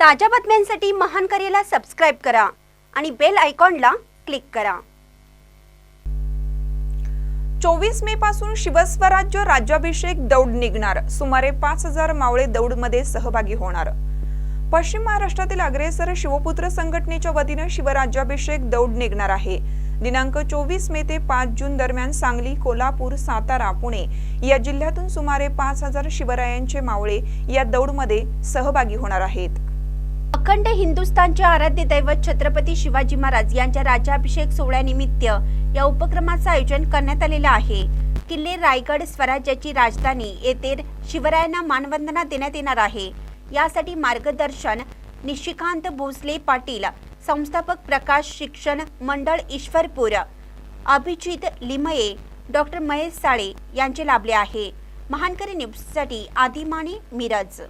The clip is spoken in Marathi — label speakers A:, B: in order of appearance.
A: ताज्या बातम्यांसाठी महान करेला सबस्क्राईब करा आणि बेल आयकॉनला क्लिक करा.
B: चोवीस मे पासून शिवस्वराज्य राज्याभिषेक दौड निघणार. सुमारे पाच हजार मावळे दौडमध्ये सहभागी होणार. पश्चिम महाराष्ट्रातील अग्रेसर शिवपुत्र संघटनेच्या वतीनं शिवराज्याभिषेक दौड निघणार आहे. दिनांक चोवीस मे ते पाच जून दरम्यान सांगली कोल्हापूर सातारा पुणे या जिल्ह्यातून सुमारे पाच हजार शिवरायांचे मावळे या दौडमध्ये सहभागी होणार आहेत.
A: अखंड हिंदुस्थानचे आराध्य दैवत छत्रपती शिवाजी महाराज यांच्या राज्याभिषेक सोहळ्यानिमित्त या उपक्रमाचं आयोजन करण्यात आलेलं आहे. किल्ले रायगड स्वराज्याची राजधानी येथे शिवरायांना मानवंदना देण्यात येणार आहे. यासाठी मार्गदर्शन निशिकांत भोसले पाटील संस्थापक प्रकाश शिक्षण मंडळ ईश्वरपूर अभिजित लिमये डॉक्टर महेश साळे यांचे लाभले आहे. महानकरी न्यूजसाठी आदिमाने मिरज.